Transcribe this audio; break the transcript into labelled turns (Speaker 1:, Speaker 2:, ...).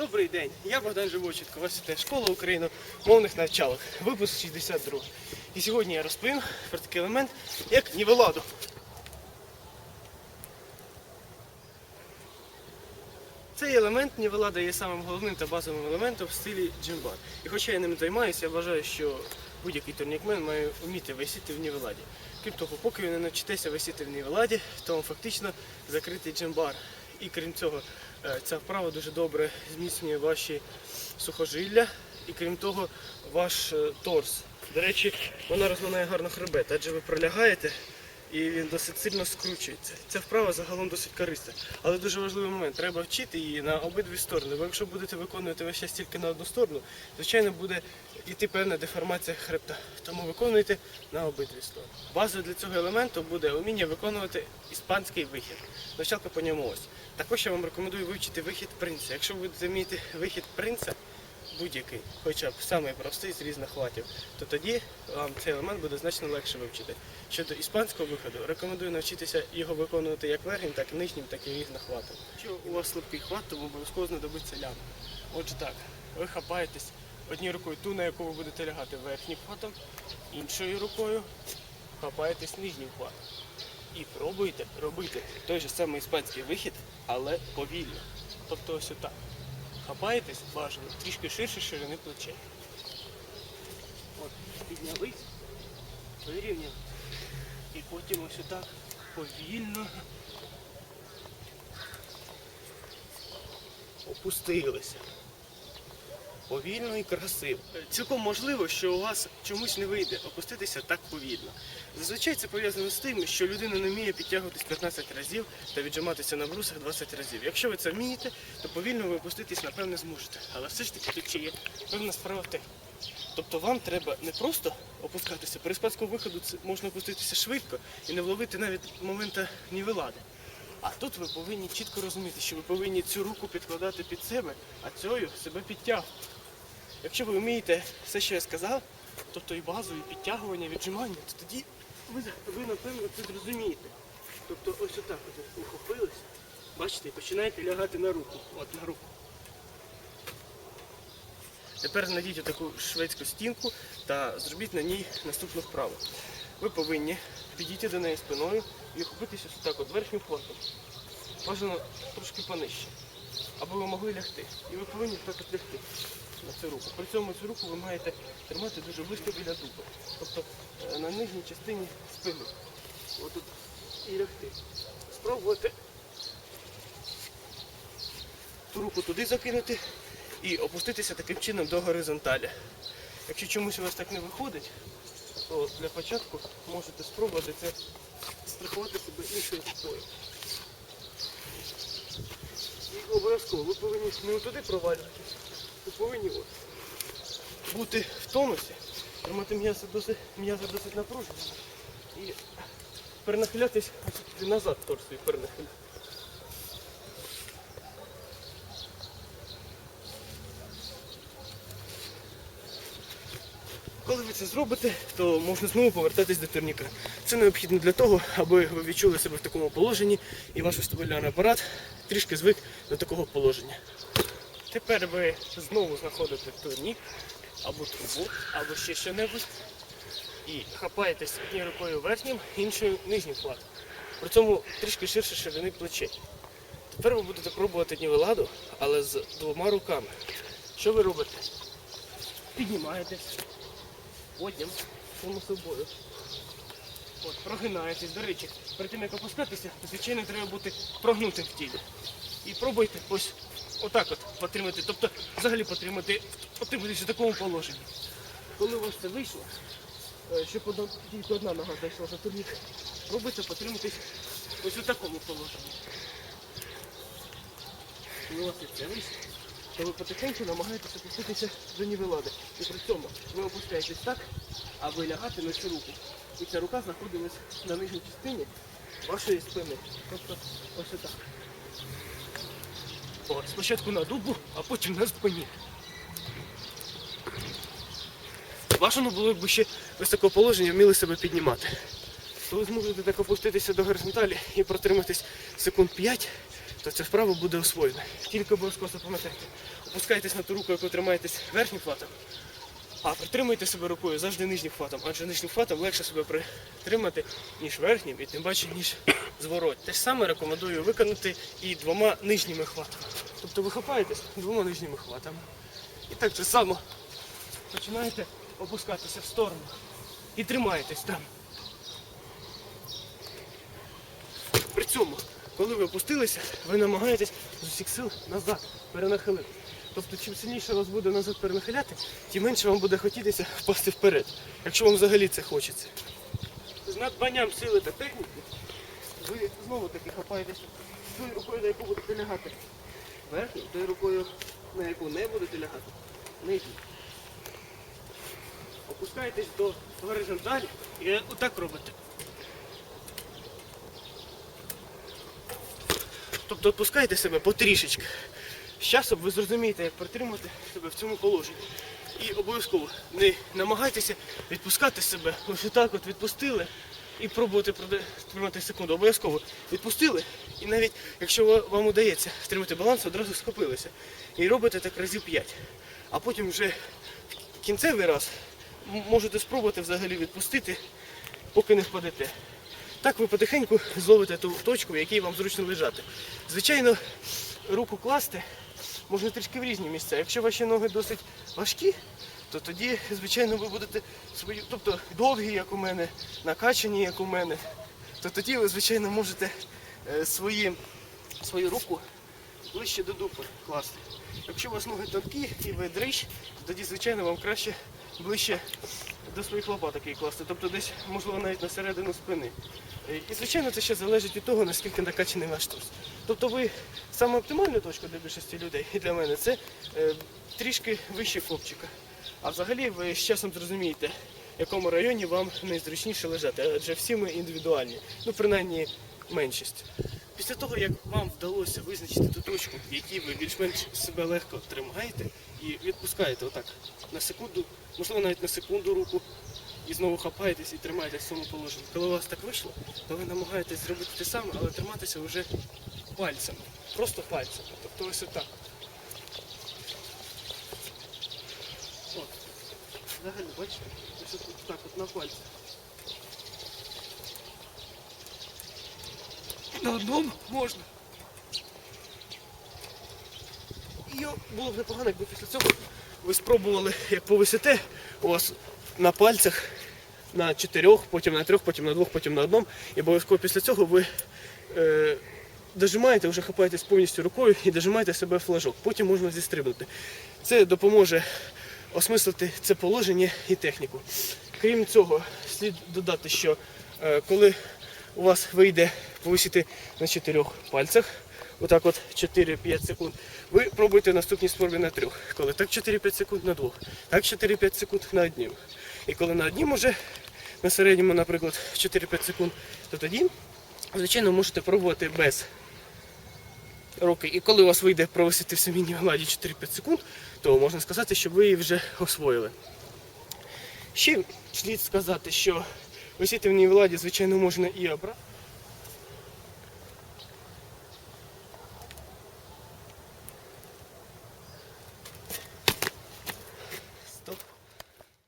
Speaker 1: Добрий день, я Богдан Живоченко, вас вітає школа україномовних навчалок, випуск 62. І сьогодні я розповім про такий елемент, як нівеладу. Цей елемент нівелада є самим головним та базовим елементом в стилі джимбар. І хоча я ним займаюся, я вважаю, що будь-який турнікмен має вміти висіти в нівеладі. Крім того, поки ви не навчитеся висіти в нівеладі, то вам фактично закритий джимбар. І крім цього, ця вправа дуже добре зміцнює ваші сухожилля і крім того, ваш е, торс. До речі, вона розминає гарно хребет, адже ви пролягаєте і він досить сильно скручується. Ця вправа загалом досить корисна. Але дуже важливий момент, треба вчити її на обидві сторони. Бо якщо будете виконувати весь час тільки на одну сторону, звичайно буде йти певна деформація хребта. Тому виконуйте на обидві сторони. Базою для цього елементу буде вміння виконувати іспанський вихід. Навчалка по ньому ось. Також я вам рекомендую вивчити вихід принца. Якщо ви будете вміти вихід принца, будь-який, хоча б самий простий з різних хватів, то тоді вам цей елемент буде значно легше вивчити. Щодо іспанського виходу, рекомендую навчитися його виконувати як верхнім, так і нижнім, так і різним хватом. Якщо у вас слабкий хват, то обов'язково знадобиться ляма. Отже так, ви хапаєтесь однією рукою ту, на яку ви будете лягати верхнім хватом, іншою рукою хапаєтесь нижнім хватом. І пробуйте робити той же самий іспанський вихід, але повільно. Тобто ось отак. Хапаєтесь бажано трішки ширше ширини плечей. От, піднялись, вирівняли. І потім ось отак повільно опустилися. Повільно і красиво. Цілком можливо, що у вас чомусь не вийде опуститися так повільно. Зазвичай це пов'язано з тим, що людина не вміє підтягуватись 15 разів та віджиматися на брусах 20 разів. Якщо ви це вмієте, то повільно ви опуститись, напевне, зможете. Але все ж таки тут ще є певна справа техніці. Тобто вам треба не просто опускатися. При іспанському виходу можна опуститися швидко і не вловити навіть момента нівелади. А тут ви повинні чітко розуміти, що ви повинні цю руку підкладати під себе, а цією себе підтягувати. Якщо ви вмієте все, що я сказав, тобто і базу, і підтягування, і віджимання, то тоді ви, ви напевно це зрозумієте. Тобто ось отак от ухопились, бачите, і починаєте лягати на руку. От на руку. Тепер знайдіть таку шведську стінку та зробіть на ній наступну вправу. Ви повинні підійти до неї спиною і охопитися ось так от верхнім хватом. Бажано трошки понижче. Аби ви могли лягти. І ви повинні так от лягти на цю руку. При цьому цю руку ви маєте тримати дуже близько біля дуба. Тобто е, на нижній частині спини. Отут і лягти. Спробуйте ту руку туди закинути і опуститися таким чином до горизонталі. Якщо чомусь у вас так не виходить, то для початку можете спробувати це страхувати себе іншою рукою. І обов'язково ви повинні не туди провалюватися, ви повинні от, бути в тонусі, тримати м'ясо досить, досить напружено і перенахилятись назад торсу і перенахиляти. Коли ви це зробите, то можна знову повертатись до турніка. Це необхідно для того, аби ви відчули себе в такому положенні і ваш вестибулярний апарат трішки звик до такого положення. Тепер ви знову знаходите турнік або трубу, або ще що-небудь і хапаєтесь однією рукою верхнім, іншою нижнім флатом. При цьому трішки ширше ширини плечей. Тепер ви будете пробувати нівеладу, але з двома руками. Що ви робите? Піднімаєтесь. Потім само собою. От, прогинаєтесь. До речі, перед тим як опускатися, звичайно треба бути прогнутим в тілі. І пробуйте ось отак от потримати. Тобто взагалі потримати, потриматися в такому положенні. Коли у вас це вийшло, е, щоб одна, тільки одна нога зайшла за турнік, пробуйте потриматись ось у такому положенні. Коли у вас це вийшло, то ви потихеньку намагаєтеся опуститися до нівелади. І при цьому ви опускаєтесь так, аби лягати на цю руку. І ця рука знаходилась на нижній частині вашої спини. Тобто ось отак. Спочатку на дубу, а потім на спині. Бажано було б ще ось такого положення вміли себе піднімати. То ви зможете так опуститися до горизонталі і протриматись секунд 5, то ця вправа буде освоєна. Тільки обов'язково запам'ятайте. Опускайтесь на ту руку, яку тримаєтесь верхнім хватом, а притримуйте себе рукою завжди нижнім хватом, адже нижнім хватом легше себе притримати, ніж верхнім, і тим паче, ніж зворот. Те ж саме рекомендую виконати і двома нижніми хватами. Тобто ви хапаєтесь двома нижніми хватами. І так же само починаєте опускатися в сторону. І тримаєтесь там. При цьому, коли ви опустилися, ви намагаєтесь з усіх сил назад перенахилити. Тобто, чим сильніше вас буде назад перенахиляти, тим менше вам буде хотітися впасти вперед, якщо вам взагалі це хочеться. З надбанням сили та техніки ви знову таки хапаєтесь тою рукою, на яку будете лягати. Верхньою, тою рукою, на яку не будете лягати. Нижньою. Опускаєтесь до горизонталі і отак робите. Тобто відпускайте себе потрішечки. З часом ви зрозумієте, як притримати себе в цьому положенні. І обов'язково не намагайтеся відпускати себе. Ось отак от відпустили і пробувати проде- тримати секунду. Обов'язково відпустили. І навіть якщо вам удається тримати баланс, одразу схопилися. І робите так разів 5. А потім вже в кінцевий раз можете спробувати взагалі відпустити, поки не впадете. Так ви потихеньку зловите ту точку, в якій вам зручно лежати. Звичайно, руку класти можна трішки в різні місця. Якщо ваші ноги досить важкі, то тоді, звичайно, ви будете свою, тобто довгі, як у мене, накачані, як у мене, то тоді ви, звичайно, можете свої, свою руку ближче до дупи класти. Якщо у вас ноги тонкі і ви дрищ, то тоді, звичайно, вам краще ближче до своїх лопаток її класти, тобто десь, можливо, навіть на середину спини. Е, І, звичайно, це ще залежить від того, наскільки накачаний ваш торс. Тобто ви саме оптимальна точка для більшості людей і для мене це е, трішки вище копчика. А взагалі ви з часом зрозумієте, в якому районі вам найзручніше лежати, адже всі ми індивідуальні, ну принаймні меншість. Після того, як вам вдалося визначити ту точку, в якій ви більш-менш себе легко тримаєте і відпускаєте отак на секунду, можливо навіть на секунду руку, і знову хапаєтесь і тримаєтесь в цьому положенні. Коли у вас так вийшло, то ви намагаєтесь зробити те саме, але триматися вже пальцями. Просто пальцями. Тобто ось отак. От. Взагалі, бачите? Ось так от на пальці. На одному можна. І було б непогано, якби після цього ви спробували, як повисите у вас на пальцях на чотирьох, потім на трьох, потім на двох, потім на одному. І обов'язково після цього ви е, дожимаєте, вже хапаєтесь повністю рукою і дожимаєте себе флажок. Потім можна зістрибнути. Це допоможе осмислити це положення і техніку. Крім цього, слід додати, що е, коли у вас вийде повисіти на чотирьох пальцях, отак от 4-5 секунд, ви пробуйте в наступній спробі на трьох. Коли так 4-5 секунд на двох, так 4-5 секунд на однім. І коли на однім уже на середньому, наприклад, 4-5 секунд, то тоді, звичайно, можете пробувати без руки. І коли у вас вийде провисити в самій гладі 4-5 секунд, то можна сказати, що ви її вже освоїли. Ще слід сказати, що висіти в ній владі, звичайно, можна і обратно.